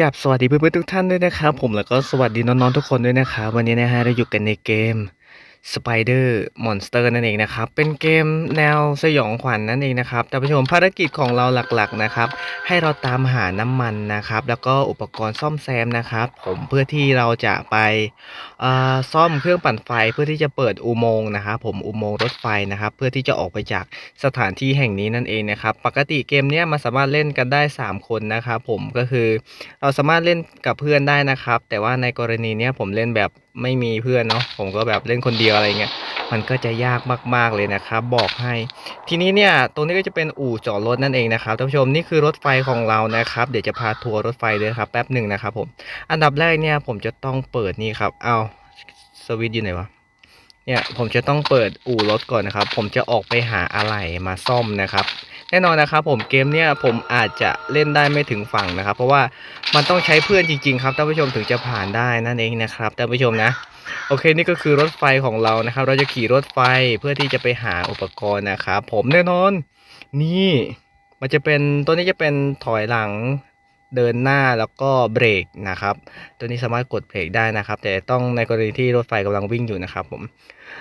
กับสวัสดีเพื่อนๆทุกท่านด้วยนะครับผมแล้วก็สวัสดีน้องๆทุกคนด้วยนะครับวันนี้นะฮะเราอยู่กันในเกม Spider Monster นั่นเองนะครับ เป็นเกมแนวสยองขวัญนนั่นเองนะครับท่านผู้ชมภารกิจของเราหลักๆนะครับ ให้เราตามหาน้ำมันนะครับ แล้วก็อุปกรณ์ซ่อมแซมนะครับ ผมเพื่อที่เราจะไปซ่อมเครื่องปั่นไฟเพื่อที่จะเปิดอุโมงค์นะครับผมอุโมงค์รถไฟนะครับ เพื่อที่จะออกไปจากสถานที่แห่งนี้นั่นเองนะครับ ปกติเกมนี้มันสามารถเล่นกันได้ 3 คนนะครับ ผมก็คือเราสามารถเล่นกับเพื่อนได้นะครับ แต่ว่าในกรณีนี้ผมเล่นแบบ ไม่มีเพื่อนเนาะผมก็แบบเล่นคนเดียวอะไรเงี้ยมันก็จะยากมาก ๆเลยนะครับบอกให้ ทีนี้เนี่ยตรงนี้ก็จะเป็นอู่จอดรถนั่นเองนะครับท่านผู้ชมนี่คือรถไฟของเรานะครับ เดี๋ยวจะพาทัวร์รถไฟเลยครับแป๊บหนึ่งนะครับผมอันดับแรกเนี่ยผมจะต้องเปิดนี่ครับเอาสวิตช์อยู่ไหนวะ เนี่ยผมจะต้องเปิดอู่รถก่อนนะครับ ผมจะออกไปหาอะไหล่มาซ่อมนะครับ แน่นอนนะครับผมเกมเนี่ยผมอาจจะเล่นได้ไม่ถึงฝั่งนะครับ เพราะว่ามันต้องใช้เพื่อนจริง ๆ ครับท่านผู้ชมถึงจะผ่านได้นั่นเองนะครับท่านผู้ชมนะโอเคนี่ก็คือรถไฟของเรานะครับ เราจะขี่รถไฟเพื่อที่จะไปหาอุปกรณ์นะครับผมแน่นอน นี่ มันจะเป็นตัวนี้จะเป็นถอยหลัง เดินหน้าแล้วก็เบรกนะครับ ตัวนี้สามารถกดเบรกได้นะครับ แต่ต้องในกรณีที่รถไฟกำลังวิ่งอยู่นะครับผม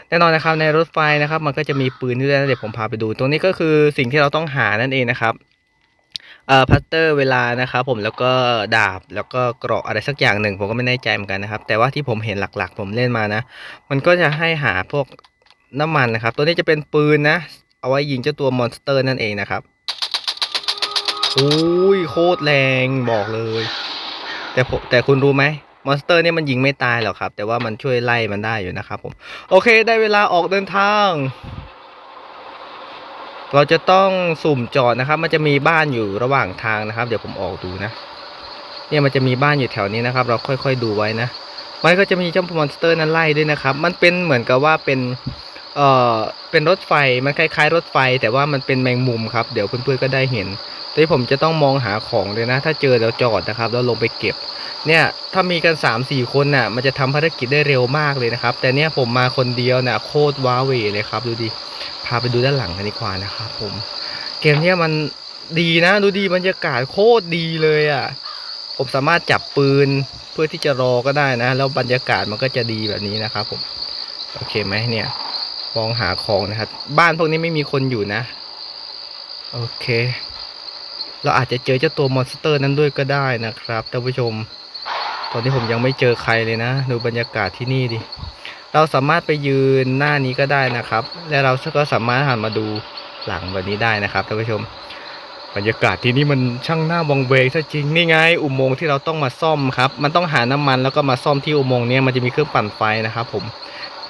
แน่นอนนะครับในรถไฟนะครับ มันก็จะมีปืนด้วยนะเดี๋ยวผมพาไปดู ตรงนี้ก็คือสิ่งที่เราต้องหานั่นเองนะครับเอ่อพัตเตอร์เวลานะครับผมแล้วก็ดาบแล้วก็เกราะอะไรสักอย่างหนึ่งผมก็ไม่แน่ใจเหมือนกันนะครับ แต่ว่าที่ผมเห็นหลักๆ ผมเล่นมานะ มันก็จะให้หาพวกน้ำมันนะครับ ตัวนี้จะเป็นปืนนะ เอาไว้ยิงเจ้าตัวมอนสเตอร์นั่นเองนะครับ อ้ยโคตรแรงบอกเลย แต่แต่คุณรู้ไหมมอนสเตอร์เนี่ยมันยิงไม่ตายหรอกครับ แต่ว่ามันช่วยไล่มันได้อยู่นะครับผมโอเค ได้เวลาออกเดินทาง เราจะต้องสุ่มจอดนะครับ มันจะมีบ้านอยู่ระหว่างทางนะครับ เดี๋ยวผมออกดูนะ เนี่ยมันจะมีบ้านอยู่แถวนี้นะครับ เราค่อยๆดูไว้นะมันก็จะมีเจ้ามอนสเตอร์นั้นไล่ด้วยนะครับ มันเป็นเหมือนกับว่าเป็นเอ่อเป็นรถไฟมันคล้ายๆ รถไฟ แต่ว่ามันเป็นแมงมุมครับ เดี๋ยวเพื่อนๆก็ได้เห็น ที่ผมจะต้องมองหาของเลยนะ ถ้าเจอแล้วจอดนะครับ แล้วลงไปเก็บ เนี่ยถ้ามีกัน3ามสี่คนน่ะ มันจะทำภารกิจได้เร็วมากเลยนะครับ แต่เนี่ยผมมาคนเดียวน่ะโคตรว้าเวเลยครับ ดูดิพาไปดูด้านหลังกันดีกว่านะครับผม เกมเนี้ยมันดีนะดูดีบรรยากาศโคตรดีเลยอะ ผมสามารถจับปืนเพื่อที่จะรอก็ได้นะ แล้วบรรยากาศมันก็จะดีแบบนี้นะครับผม โอเคไหมเนี่ยมองหาของนะครับ บ้านพวกนี้ไม่มีคนอยู่นะ โอเค เราอาจจะเจอเจ้าตัวมอนสเตอร์นั้นด้วยก็ได้นะครับท่านผู้ชม ตอนนี้ผมยังไม่เจอใครเลยนะ ดูบรรยากาศที่นี่ดิ เราสามารถไปยืนหน้านี้ก็ได้นะครับ และเราก็สามารถหันมาดูหลังแบบนี้ได้นะครับท่านผู้ชม บรรยากาศที่นี่มันช่างน่าวังเวงซะจริงนี่ไง อุโมงค์ที่เราต้องมาซ่อมครับ มันต้องหาน้ำมันแล้วก็มาซ่อมที่อุโมงค์นี้มันจะมีเครื่องปั่นไฟนะครับ ผม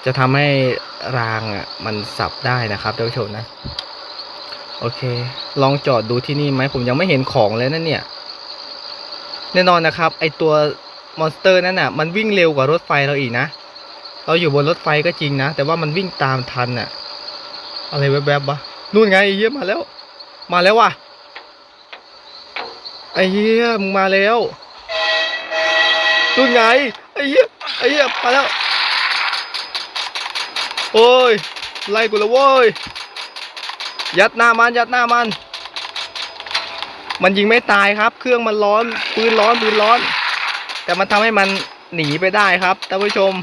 จะทำให้รางอะมันสับได้นะครับท่านผู้ชมนะ โอเค ลองจอดดูที่นี่ไหมผมยังไม่เห็นของเลยนั่นเนี่ย แน่นอนนะครับ ไอตัวมอนสเตอร์นั่นน่ะ มันวิ่งเร็วกว่ารถไฟเราอีกนะ เราอยู่บนรถไฟก็จริงนะ แต่ว่ามันวิ่งตามทันน่ะ อะไรแวบๆวะนู่นไงไอ้เหี้ยมาแล้ว มาแล้วว่ะ ไอ้เหี้ยมึงมาแล้วนู่นไง ไอ้เหี้ย ไอ้เหี้ย มาแล้ว โอ้ย ไล่กูแล้วโว้ย ยัดหน้ามันยัดหน้ามัน มันยิงไม่ตายครับ เครื่องมันร้อนปืนร้อนปืนร้อน แต่มันทำให้มันหนีไปได้ครับท่านผู้ชม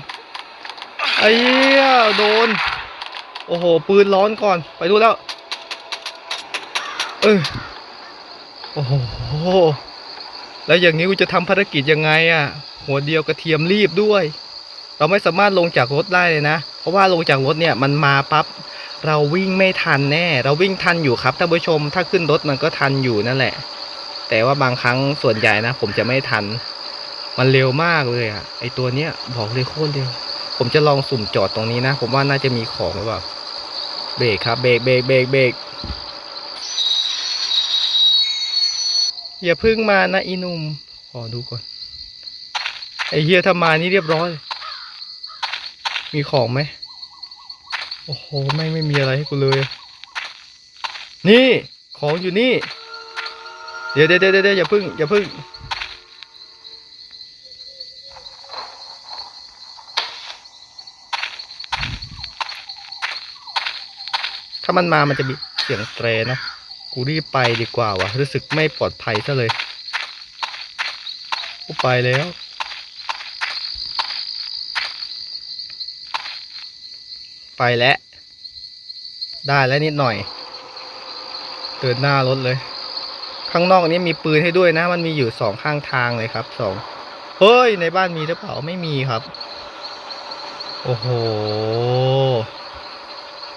ไอ้เหี้ยโดน โอ้โห ปืนร้อนก่อน ไปดูแล้ว เออโอ้โห แล้วอย่างนี้กูจะทำภารกิจยังไงอะ่ะ หัวเดียวกระเทียมรีบด้วย เราไม่สามารถลงจากรถได้เลยนะ เพราะว่าลงจากรถเนี่ยมันมาปั๊บเราวิ่งไม่ทันแน่ เราวิ่งทันอยู่ครับท่านผู้ชม ถ้าขึ้นรถมันก็ทันอยู่นั่นแหละ แต่ว่าบางครั้งส่วนใหญ่นะ ผมจะไม่ทัน มันเร็วมากเลยอะ่ะไอตัวเนี้ยบอกเลยโคตรเร็วผมจะลองสุ่มจอดตรงนี้นะ ผมว่าน่าจะมีของหรือเปล่าเบรกครับเบรกเบรกเบรกเบรกอย่าพึ่งมานะอีนุ่มขอดูก่อนไอเฮียถ้ามานี่เรียบร้อย มีของไหมโอ้โหไม่ไม่มีอะไรให้กูเลย นี่ของอยู่นี่เดี๋ยวเดี๋ยวเดี๋ยวเดี๋ยวอย่าพึ่งอย่าพึ่งถ้ามันมามันจะมีเสียงเตรนะ กูรีบไปดีกว่าวะรู้สึกไม่ปลอดภัยซะเลย กูไปแล้ว ไปแล้ว ได้แล้วนิดหน่อย เดินหน้ารถเลย ข้างนอกนี้มีปืนให้ด้วยนะ มันมีอยู่สองข้างทางเลยครับสองเฮ้ย ในบ้านมีหรือเปล่าไม่มีครับ โอ้โห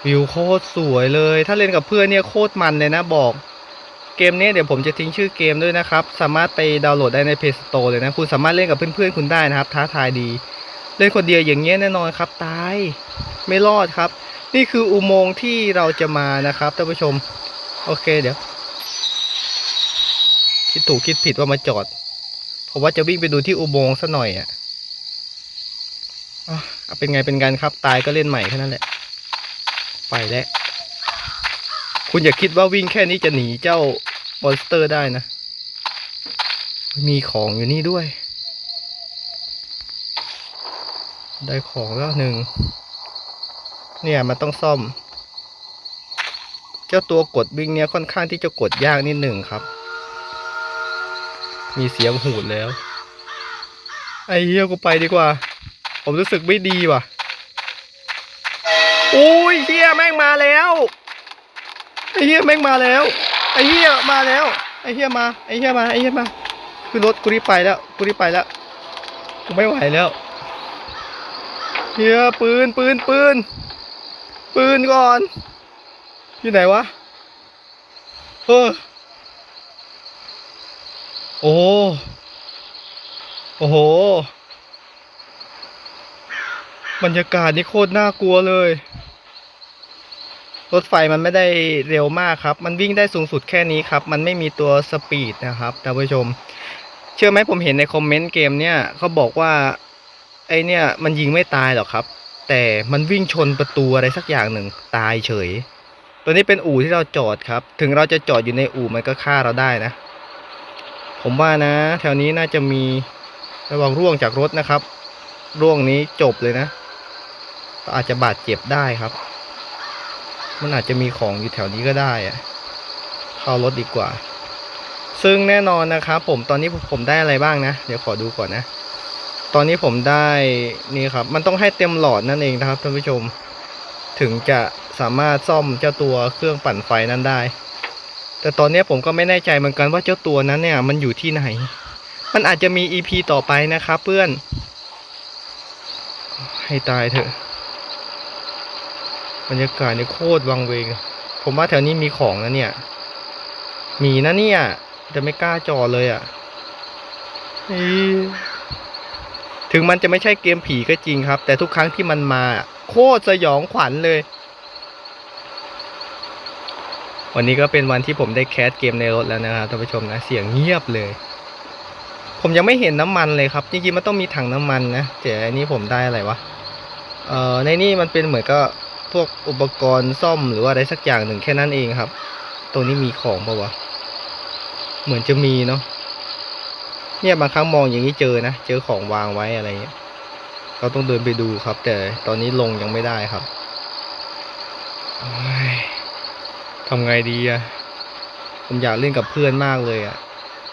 วิวโคตรสวยเลย ถ้าเล่นกับเพื่อนเนี่ยโคตรมันเลยนะบอกเกมนี้เดี๋ยวผมจะทิ้งชื่อเกมด้วยนะครับ สามารถไปดาวน์โหลดได้ใน Play Store เลยนะ คุณสามารถเล่นกับเพื่อนๆ คุณได้นะครับ ท้าทายดี เล่นคนเดียวอย่างเงี้ยแน่นอนครับ ตาย ไม่รอดครับ นี่คืออุโมงค์ที่เราจะมานะครับท่านผู้ชม โอเคเดี๋ยว คิดถูกคิดผิดว่ามาจอดผมว่าจะวิ่งไปดูที่อุโมงค์ซะหน่อยอะอะเอาเป็นไงเป็นกันครับ ตายก็เล่นใหม่แค่นั้นแหละ ไปแล้ว คุณอย่าคิดว่าวิ่งแค่นี้จะหนีเจ้ามอนสเตอร์ได้นะ มีของอยู่นี่ด้วย ได้ของแล้วหนึ่ง เนี่ยมันต้องซ่อม เจ้าตัวกดวิ่งเนี่ยค่อนข้างที่จะกดยากนิดหนึ่งครับ มีเสียงหูดแล้ว ไอ้เหี้ยกูไปดีกว่า ผมรู้สึกไม่ดีว่ะโอ้ยเฮียแม่งมาแล้วไอ้เฮียแม่งมาแล้วไอ้เฮียมาแล้วไอ้เฮียมาไอ้เฮียมาไอ้เฮียมา คือรถกูรีบไปแล้วกูรีบไปแล้วกูไม่ไหวแล้วเฮียปืนปืนปืน ปืนก่อน อยู่ไหนวะ เออ โอ้โอ้โห บรรยากาศนี่โคตรน่ากลัวเลย รถไฟมันไม่ได้เร็วมากครับ มันวิ่งได้สูงสุดแค่นี้ครับ มันไม่มีตัวสปีดนะครับท่านผู้ชม เชื่อไหมผมเห็นในคอมเมนต์เกมเนี่ยเขาบอกว่า ไอเนี่ย มันยิงไม่ตายหรอกครับ แต่มันวิ่งชนประตูอะไรสักอย่างหนึ่งตายเฉย ตัวนี้เป็นอู่ที่เราจอดครับ ถึงเราจะจอดอยู่ในอู่มันก็ฆ่าเราได้นะ ผมว่านะ แถวนี้น่าจะมีระวังร่วงจากรถนะครับ ร่วงนี้จบเลยนะ อาจจะบาดเจ็บได้ครับ มันอาจจะมีของอยู่แถวนี้ก็ได้อะเข้ารถดีกว่า ซึ่งแน่นอนนะครับผมตอนนี้ผมได้อะไรบ้างนะ เดี๋ยวขอดูก่อนนะ ตอนนี้ผมได้นี่ครับ มันต้องให้เต็มหลอดนั่นเองนะครับท่านผู้ชม ถึงจะสามารถซ่อมเจ้าตัวเครื่องปั่นไฟนั้นได้ แต่ตอนนี้ผมก็ไม่แน่ใจเหมือนกันว่าเจ้าตัวนั้นเนี่ย มันอยู่ที่ไหน มันอาจจะมี EP ต่อไปนะครับเพื่อน ให้ตายเถอะ บรรยากาศเนี่ยโคตรวังเวง ผมว่าแถวนี้มีของนะเนี่ย มีนะเนี่ย แต่ไม่กล้าจอดเลยอะ่ะอี ถึงมันจะไม่ใช่เกมผีก็จริงครับ แต่ทุกครั้งที่มันมาโคตรสยองขวัญเลย วันนี้ก็เป็นวันที่ผมได้แคสเกมในรถแล้วนะครับท่านผู้ชมนะ เสียงเงียบเลย ผมยังไม่เห็นน้ำมันเลยครับจริงๆมันต้องมีถังน้ำมันนะแต่อันนี้ผมได้อะไรวะเอ่อในนี่มันเป็นเหมือนก็พวกอุปกรณ์ซ่อมหรือว่าอะไรสักอย่างหนึ่งแค่นั้นเองครับ ตรงนี้มีของปะวะ เหมือนจะมีเนาะ เนี่ยบางครั้งมองอย่างนี้เจอนะ เจอของวางไว้อะไรเงี้ย เราต้องเดินไปดูครับ แต่ตอนนี้ลงยังไม่ได้ครับทำไงดีอะผมอยากเล่นกับเพื่อนมากเลยอะ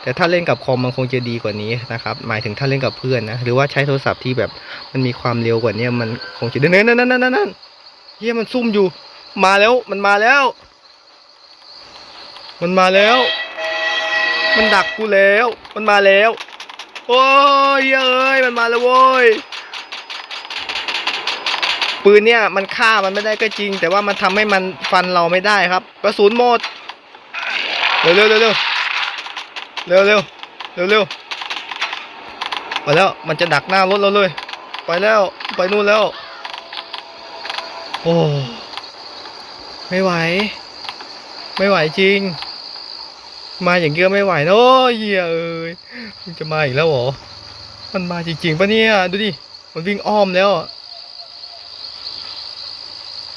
แต่ถ้าเล่นกับคอมมันคงจะดีกว่านี้นะครับ หมายถึงถ้าเล่นกับเพื่อนนะ หรือว่าใช้โทรศัพท์ที่แบบมันมีความเร็วกว่านี้มันคงจะเนนั่นนั่นนั่นนั่นเฮียมันซุ่มอยู่ มาแล้ว มันมาแล้ว มันมาแล้ว มันดักกูแล้ว มันมาแล้ว โอ้ยเอ้ย มันมาแล้วโว้ย ปืนเนี่ยมันฆ่ามันไม่ได้ก็จริง แต่ว่ามันทำให้มันฟันเราไม่ได้ครับ กระสุนหมด เร็วเร็วเร็วเร็วเร็วเร็วเร็วเร็วไปแล้ว มันจะดักหน้ารถเราเลย ไปแล้ว ไปนู่นแล้ว โอ้ ไม่ไหว ไม่ไหวจริง มาอย่างเงี้ยไม่ไหวนะโอ้ยเหี้ยเอ้ยมันจะมาอีกแล้วเหรอ มันมาจริงๆปะเนี่ย ดูดิ มันวิ่งอ้อมแล้ว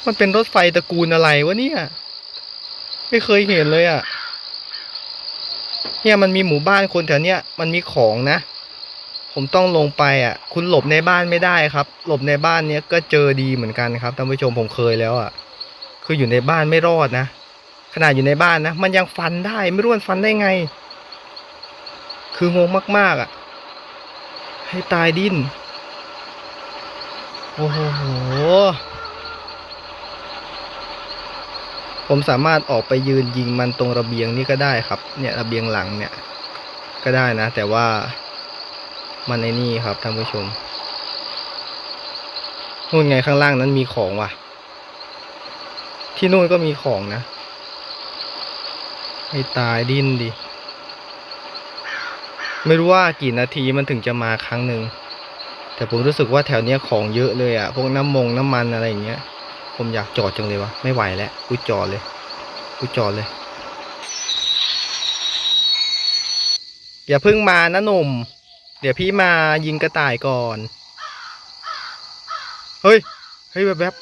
มันเป็นรถไฟตระกูลอะไรวะเนี่ย ไม่เคยเห็นเลยอะ่ะ เนี่ยมันมีหมู่บ้านคนแถวเนี้ยมันมีของนะ ผมต้องลงไปอะ คุณหลบในบ้านไม่ได้ครับ หลบในบ้านเนี้ยก็เจอดีเหมือนกันครับท่านผู้ชมผมเคยแล้วอะ คืออยู่ในบ้านไม่รอดนะ ขนาดอยู่ในบ้านนะ มันยังฟันได้ ไม่รู้มันฟันได้ไง คืองงมาก ๆอะ ให้ตายดิ้น โอ้โห ผมสามารถออกไปยืนยิงมันตรงระเบียงนี่ก็ได้ครับ เนี่ยระเบียงหลังเนี่ย ก็ได้นะ แต่ว่ามันในนี่ครับท่านผู้ชมนู่นไงข้างล่างนั้นมีของว่ะ ที่นู่นก็มีของนะ ให้ตายดิ้นดิ ไม่รู้ว่ากี่นาทีมันถึงจะมาครั้งหนึ่ง แต่ผมรู้สึกว่าแถวเนี้ยของเยอะเลยอะ่ะ พวกน้ำมงน้ำมันอะไรอย่างเงี้ย ผมอยากจอดจังเลยวะ ไม่ไหวแล้ว กูจอดเลย กูจอดเลย อย่าเพิ่งมานะหนุ่ม เดี๋ยวพี่มายิงกระต่ายก่อน เฮ้ย เฮ้ยแบบแบบ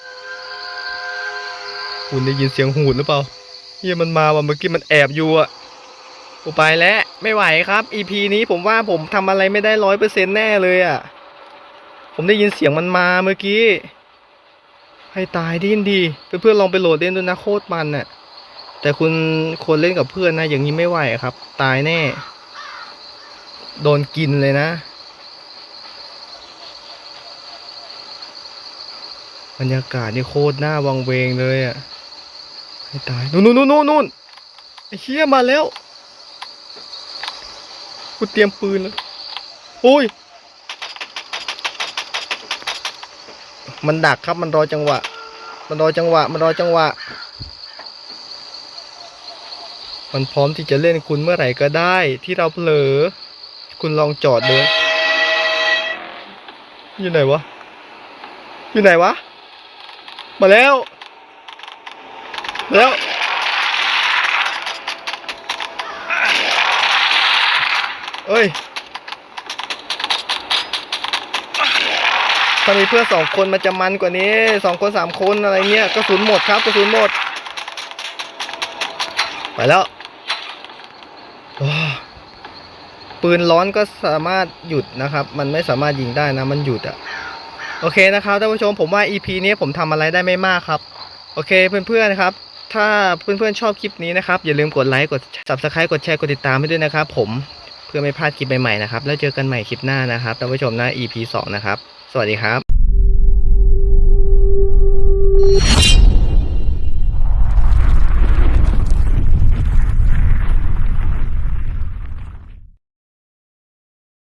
ๆคุณได้ยินเสียงหูดหรือเปล่า เฮียมันมาว่ะเมื่อกี้มันแอบอยู่อะกูไปแล้วไม่ไหวครับ EP นี้ผมว่าผมทำอะไรไม่ได้ร้อยเปอร์เซ็นแน่เลยอะ ผมได้ยินเสียงมันมาเมื่อกี้ ให้ตายดิ้นดี เพื่อนๆลองไปโหลดเล่นดูนะโคตรมันน่ะ แต่คุณควรเล่นกับเพื่อนนะ อย่างนี้ไม่ไหวครับ ตายแน่ โดนกินเลยนะ บรรยากาศนี่โคตรน่าวังเวงเลยอะ ให้ตายนู่นนู่นนู่นนู่นไอ้เชี่ยมาแล้วกูเตรียมปืนแล้วโอ้ย มันดักครับมันรอจังหวะ มันรอจังหวะ มันรอจังหวะ มันพร้อมที่จะเล่นคุณเมื่อไหร่ก็ได้ ที่เราเผลอ คุณลองจอดดูอยู่ไหนวะ อยู่ไหนวะ มาแล้ว แล้วเอ้ยถ้ามีเพื่อนสองคนมันจะมันกว่านี้สองคนสามคนอะไรเงี้ยกระสุนหมดครับกระสุนหมด ไปแล้วว้าปืนร้อนก็สามารถหยุดนะครับ มันไม่สามารถยิงได้นะ มันหยุดอะโอเคนะครับท่านผู้ชมผมว่า EP นี้ผมทำอะไรได้ไม่มากครับ โอเคเพื่อนๆนะครับ ถ้าเพื่อนๆชอบคลิปนี้นะครับ อย่าลืมกดไลค์ กด subscribe กดแชร์ กดติดตามให้ด้วยนะครับ ผมเพื่อไม่พลาดคลิปใหม่ๆนะครับ แล้วเจอกันใหม่คลิปหน้านะครับท่านผู้ชมนะ EP 2 นะครับ สวัสดีครับ